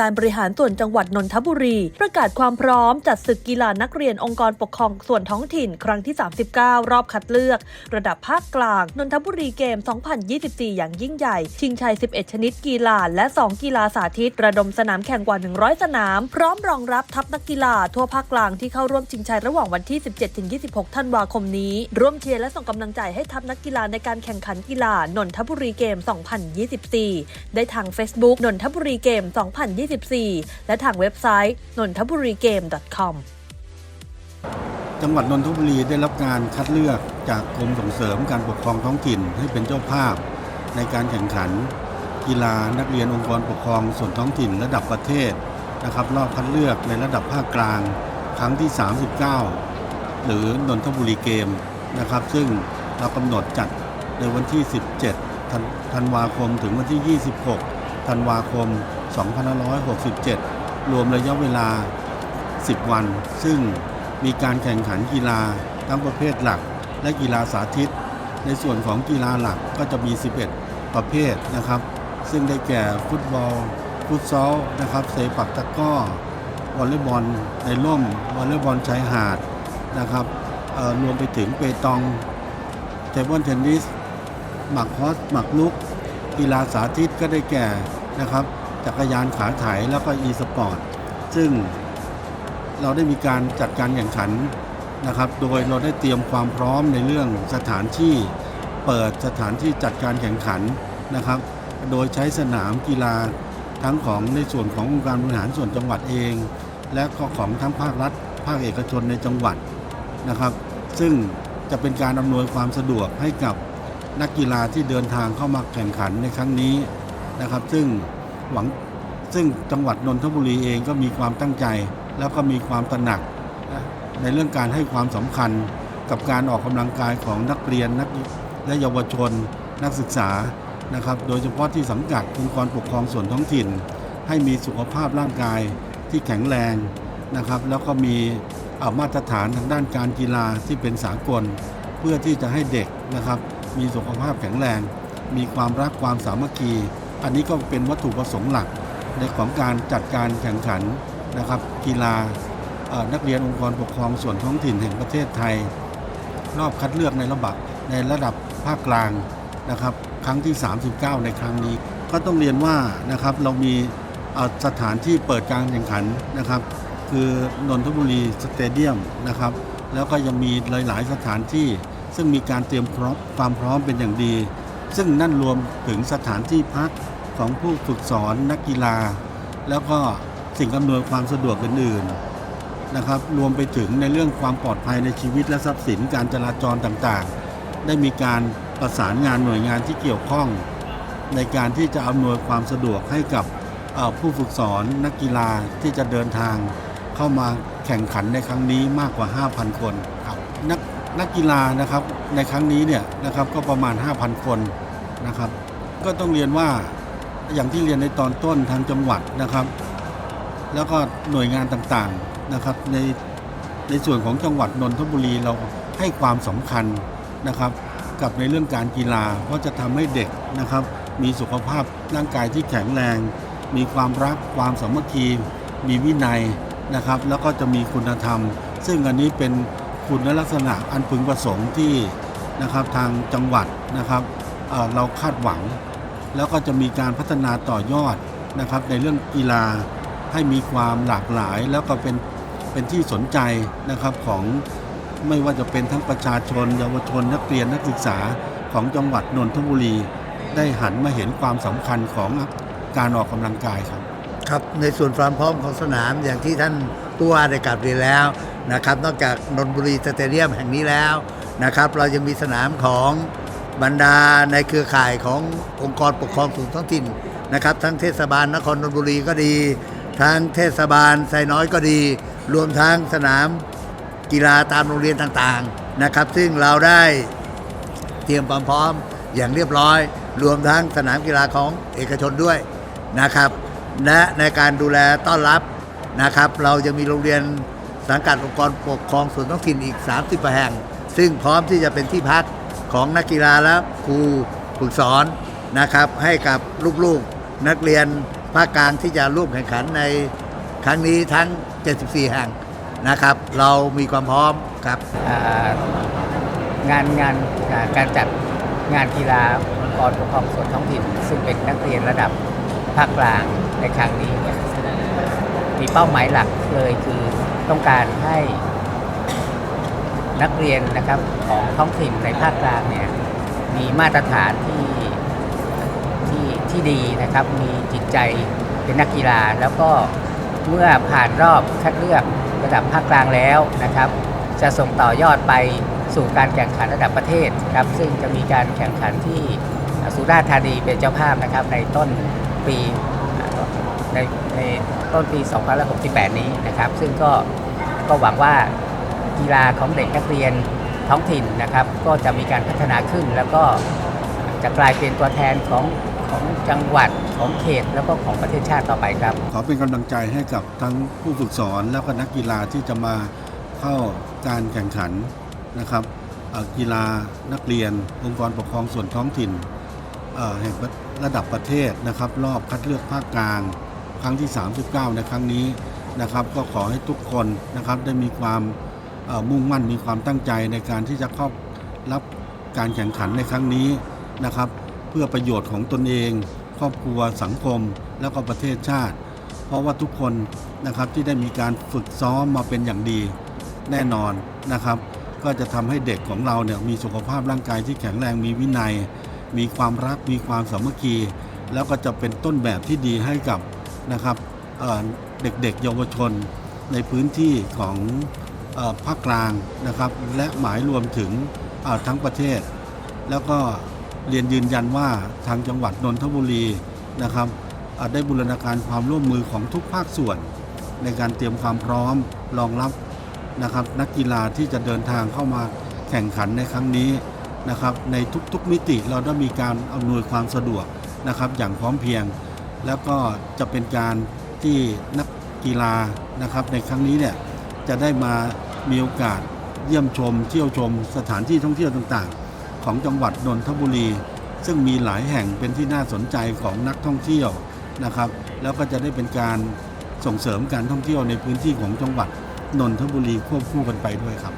การบริหารส่วนจังหวัดนนทบุรี ประกาศความพร้อมจัดศึกกีฬานักเรียนองค์กรปกครองส่วนท้องถิ่น ครั้งที่ 39 รอบคัดเลือก ระดับภาคกลาง นนทบุรีเกม 2024 อย่างยิ่งใหญ่ ชิงชัย 11 ชนิดกีฬาและ 2 กีฬาสาธิต ระดมสนามแข่งกว่า 100 สนาม พร้อมรองรับทัพนักกีฬาทั่วภาคกลางที่เข้าร่วมชิงชัยระหว่างวันที่ 17-26 ธันวาคมนี้ ร่วมเชียร์และส่งกำลังใจให้ทัพนักกีฬาในการแข่งขันกีฬานนทบุรีเกม 2024 ได้ทาง Facebook นนทบุรีเกม 2024และทางเว็บไซต์นนทบุรีเกม .com จังหวัดนนทบุรีได้รับการคัดเลือกจากกรมส่งเสริมการปกครองท้องถิ่นให้เป็นเจ้าภาพ ในการแข่งขัน กีฬานักเรียนองค์กรปกครองส่วนท้องถิ่นระดับประเทศนะครับรอบคัดเลือกในระดับภาคกลาง ครั้งที่ 39 หรือนนทบุรีเกมนะครับ ซึ่งเรากำหนดจัดในวันที่ 17ธันวาคมถึงวันที่ 26 ธันวาคม 2567 รวมระยะเวลา 10 วัน ซึ่งมีการแข่งขันกีฬาทั้งประเภทหลัก และกีฬาสาธิต ในส่วนของกีฬาหลักก็จะมี 11 ประเภทนะครับ ซึ่งได้แก่ฟุตบอล ฟุตซอลนะครับเซปักตะก้อวอลเลย์บอลในร่มวอลเลย์บอลชายหาดนะครับรวมไปถึงเปตองเทเบิลเทนนิสหมักฮอสหมักลุกกีฬาสาธิตก็ได้แก่นะครับ จักรยานขาไถแล้วก็อีสปอร์ตซึ่งเราได้มีการจัดการแข่งขันนะครับ โดยเราได้เตรียมความพร้อมในเรื่องสถานที่เปิดสถานที่จัดการแข่งขันนะครับ โดยใช้สนามกีฬาทั้งของในส่วนขององค์การบริหารส่วนจังหวัดเอง และก็ของทั้งภาครัฐ ภาคเอกชนในจังหวัดนะครับ ซึ่งจะเป็นการอำนวยความสะดวกให้กับนักกีฬาที่เดินทางเข้ามาแข่งขันในครั้งนี้นะครับ ซึ่ง หวังซึ่งจังหวัดนนทบุรีเองก็มีความตั้งใจ แล้วก็มีความตระหนัก ในเรื่องการให้ความสำคัญกับการออกกำลังกายของนักเรียนนักและเยาวชน นักศึกษานะครับ โดยเฉพาะที่สังกัดองค์กรปกครองส่วนท้องถิ่น ให้มีสุขภาพร่างกายที่แข็งแรงนะครับ แล้วก็มีมาตรฐานทางด้านการกีฬาที่เป็นสากล เพื่อที่จะให้เด็กนะครับ มีสุขภาพแข็งแรง มีความรักความสามัคคี อันนี้ก็เป็นวัตถุประสงค์หลักในของการจัดการแข่งขันนะครับกีฬานักเรียนองค์กรปกครองส่วนท้องถิ่นแห่งประเทศไทย รอบคัดเลือกในระดับในระดับภาคกลางนะครับครั้งที่ 39 ในครั้งนี้ ก็ต้องเรียนว่านะครับเรามีสถานที่เปิดการแข่งขันนะครับ คือนนทบุรีสเตเดียมนะครับแล้วก็ยังมีหลาย ๆ สถานที่ซึ่งมีการเตรียมพร้อมความพร้อมเป็นอย่างดี ซึ่งนั่นรวมถึงสถานที่พักของผู้ฝึกสอนนักกีฬา แล้วก็สิ่งอำนวยความสะดวกอื่นๆนะครับรวมไปถึงในเรื่องความปลอดภัยในชีวิตและทรัพย์สินการจราจรต่างๆ ได้มีการประสานงานหน่วยงานที่เกี่ยวข้อง ในการที่จะอำนวยความสะดวกให้กับผู้ฝึกสอนนักกีฬาที่จะเดินทางเข้ามาแข่งขันในครั้งนี้มากกว่า 5,000 คนครับนัก นักกีฬานะครับในครั้งนี้เนี่ยนะครับก็ประมาณ 5,000 คนนะครับ ก็ต้องเรียนว่าอย่างที่เรียนในตอนต้นทางจังหวัดนะครับ แล้วก็หน่วยงานต่างๆนะครับ ในในส่วนของจังหวัดนนทบุรีเราให้ความสำคัญนะครับ กับในเรื่องการกีฬาเพราะจะทำให้เด็กนะครับ มีสุขภาพร่างกายที่แข็งแรง มีความรักความสามัคคี มีวินัยนะครับ แล้วก็จะมีคุณธรรม ซึ่งอันนี้เป็น คุณลักษณะอันพึงประสงค์ที่นะครับทางจังหวัดนะครับเเราคาดหวัง แล้วก็จะมีการพัฒนาต่อยอดนะครับ ในเรื่องกีฬาให้มีความหลากหลาย แล้วก็เป็นเป็นที่สนใจนะครับของไม่ว่าจะเป็นทั้งประชาชน เยาวชนนักเรียนนักศึกษาของจังหวัดนนทบุรี ได้หันมาเห็นความสำคัญของการออกกำลังกายครับ ครับในส่วนความพร้อมของสนามอย่างที่ท่านผู้ว่าได้กลับเรียนแล้ว นะครับ นอกจากนนบุรีสเตเดียมแห่งนี้แล้วนะครับ เรายังมีสนามของบรรดาในเครือข่ายขององค์กรปกครองส่วนท้องถิ่นนะครับ ทั้งเทศบาลนครนนบุรีก็ดี ทั้งเทศบาลไซน้อยก็ดี รวมทั้งสนามกีฬาตามโรงเรียนต่างๆนะครับ ซึ่งเราได้เตรียมความพร้อมอย่างเรียบร้อย รวมทั้งสนามกีฬาของเอกชนด้วยนะครับ และในการดูแลต้อนรับนะครับ เราจะมีโรงเรียน สังกัดองค์กรปกครองส่วนท้องถิ่นอีก 30แห่ง ซึ่งพร้อมที่จะเป็นที่พักของนักกีฬาและครูฝึกสอนนะครับให้กับลูกๆนักเรียนภาคกลางที่จะร่วมแข่งขันในครั้งนี้ทั้ง 74 แห่งนะครับ เรามีความพร้อมครับงานงานการจัดงานกีฬาองค์กรปกครองส่วนท้องถิ่น ซึ่งเป็นนักเรียนระดับภาคกลางในครั้งนี้เนี่ย มีเป้าหมายหลักเลยคือต้องการให้นักเรียนนะครับของท้องถิ่นในภาคกลางเนี่ยมีมาตรฐานที่ที่ที่ดีนะครับ มีจิตใจเป็นนักกีฬา แล้วก็เมื่อผ่านรอบคัดเลือกระดับภาคกลางแล้วนะครับ จะส่งต่อยอดไปสู่การแข่งขันระดับประเทศครับ ซึ่งจะมีการแข่งขันที่สุราษฎร์ธานีเป็นเจ้าภาพนะครับในต้นปี ในในต้นปี 2568 นี้นะครับ ซึ่งก็ก็หวังว่ากีฬาของเด็กนักเรียนท้องถิ่นนะครับ ก็จะมีการพัฒนาขึ้น แล้วก็จะกลายเป็นตัวแทนของของจังหวัดของเขตแล้วก็ของประเทศชาติต่อไปครับ ขอเป็นกำลังใจให้กับทั้งผู้ฝึกสอนแล้วก็นักกีฬาที่จะมาเข้าการแข่งขันนะครับกีฬานักเรียน องค์กรปกครองส่วนท้องถิ่นเอ่อแห่งระดับประเทศนะครับ รอบคัดเลือกภาคกลาง ครั้งที่ 39 ในครั้งนี้นะครับ ก็ขอให้ทุกคนนะครับได้มีความมุ่งมั่นมีความตั้งใจในการที่จะเข้ารับการแข่งขันในครั้งนี้นะครับ เพื่อประโยชน์ของตนเอง ครอบครัวสังคม แล้วก็ประเทศชาติ เพราะว่าทุกคนนะครับที่ได้มีการฝึกซ้อมมาเป็นอย่างดีแน่นอนนะครับ ก็จะทำให้เด็กของเราเนี่ยมีสุขภาพร่างกายที่แข็งแรงมีวินัย มีความรักมีความสามัคคี แล้วก็จะเป็นต้นแบบที่ดีให้กับ นะครับเด็กๆ เยาวชนในพื้นที่ของอภาคกลางนะครับ และหมายรวมถึงทั้งประเทศ แล้วก็เรียนยืนยันว่าทางจังหวัดนนทบุรีนะครับได้บูรณาการความร่วมมือของทุกภาคส่วน ในการเตรียมความพร้อมรองรับนะครับ นักกีฬาที่จะเดินทางเข้ามาแข่งขันในครั้งนี้นะครับ ในทุกๆมิติเราได้มีการอำนวยความสะดวกนะครับ อย่างพร้อมเพรียง แล้วก็จะเป็นการที่นักกีฬานะครับ ในครั้งนี้เนี่ยจะได้มามีโอกาสเยี่ยมชม เที่ยวชมสถานที่ท่องเที่ยวต่างๆ ของจังหวัดนนทบุรี ซึ่งมีหลายแห่งเป็นที่น่าสนใจของนักท่องเที่ยวนะครับ แล้วก็จะได้เป็นการส่งเสริมการท่องเที่ยวในพื้นที่ของจังหวัดนนทบุรีควบคู่กันไปด้วยครับ